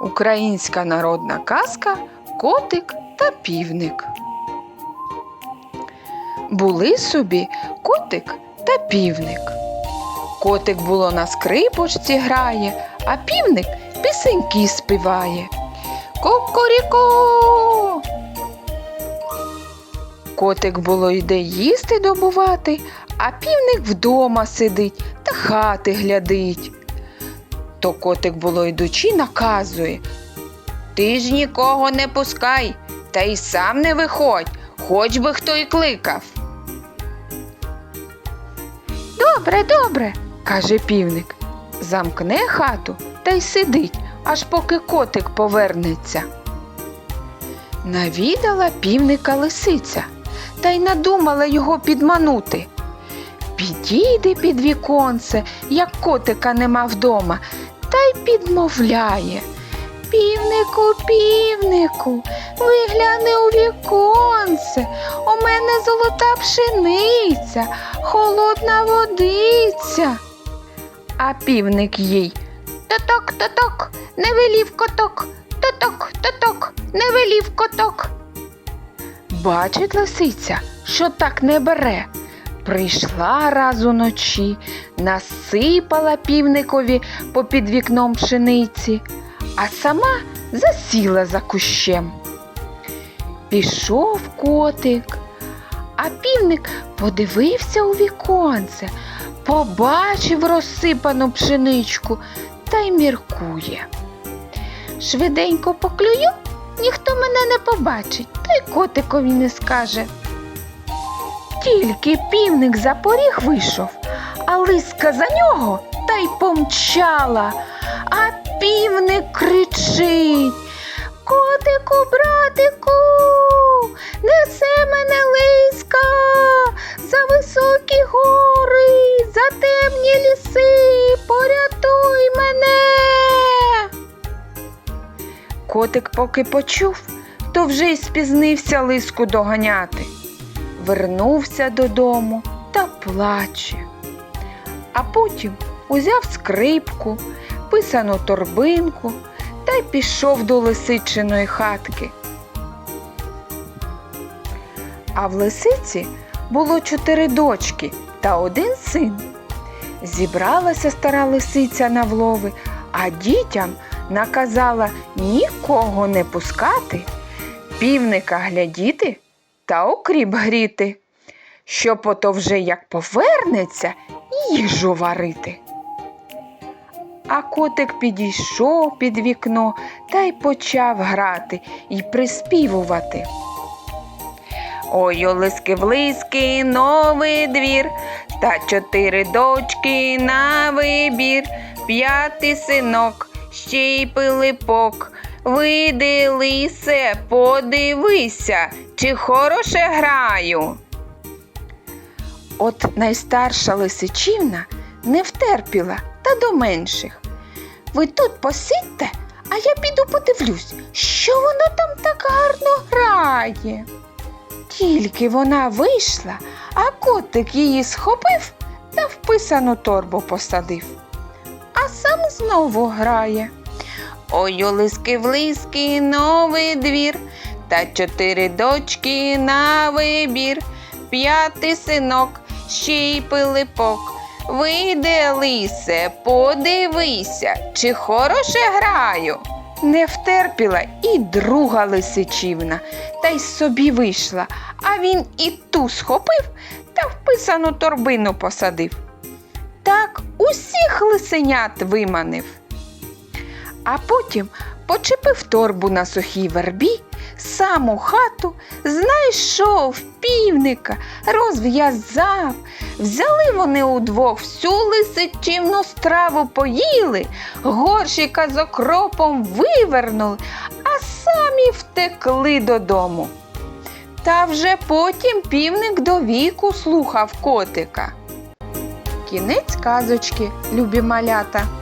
Українська народна казка Котик та півник. Були собі котик та півник. Котик було на скрипочці грає, а півник пісеньки співає. Кокоріко. Котик було йде їсти добувати, а півник вдома сидить та хати глядить. То котик було йдучи, наказує. Ти ж нікого не пускай, та й сам не виходь, хоч би хто й кликав. Добре, добре, каже півник. Замкне хату та й сидить, аж поки котик повернеться. Навідала півника лисиця та й надумала його підманути. Підійде під віконце, як котика нема вдома, та й підмовляє. Півнику, півнику, вигляни у віконце, у мене золота пшениця, холодна водиця. А півник їй Тоток, тоток, не велів коток, тоток, тоток, не велів коток. Бачить лисиця, що так не бере. Прийшла раз уночі, насипала півникові попід вікном пшениці, а сама засіла за кущем. Пішов котик, а півник подивився у віконце, побачив розсипану пшеничку та й міркує. Швиденько поклюю, ніхто мене не побачить, та й котикові не скаже. Тільки півник за поріг вийшов, а лиска за нього та й помчала. А півник кричить. Котику, братику, несе мене лиска за високі гори, за темні ліси, порятуй мене. Котик поки почув, то вже й спізнився лиску доганяти вернувся додому та плаче. А потім узяв скрипку, писану торбинку та й пішов до лисичиної хатки. А в лисиці було чотири дочки та один син. Зібралася стара лисиця на влови, а дітям наказала нікого не пускати, півника глядіти та окріп гріти, щоб ото вже як повернеться їжу варити. А котик підійшов під вікно та й почав грати і приспівувати. Ой, олиски влиски, новий двір, та чотири дочки на вибір, п'ятий синок, ще й пилипок. Вийди, лисе, подивися, чи хороше граю. От найстарша лисичівна не втерпіла та до менших. Ви тут посидьте, а я піду подивлюсь, що вона там так гарно грає. Тільки вона вийшла, а котик її схопив та в писану торбу посадив, а сам знову грає. Ой, лиски влиски, новий двір, та чотири дочки на вибір, п'ятий синок, ще й пилипок. Вийде, лисе, подивися, чи хороше граю. Не втерпіла і друга лисичівна, та й собі вийшла, а він і ту схопив та в писану торбину посадив. Так усіх лисенят виманив. А потім почепив торбу на сухій вербі, сам у хату, знайшов півника, розв'язав. Взяли вони удвох всю лисичівну страву поїли, горщика з окропом вивернули, а самі втекли додому. Та вже потім півник до віку слухав котика. Кінець казочки, любі малята.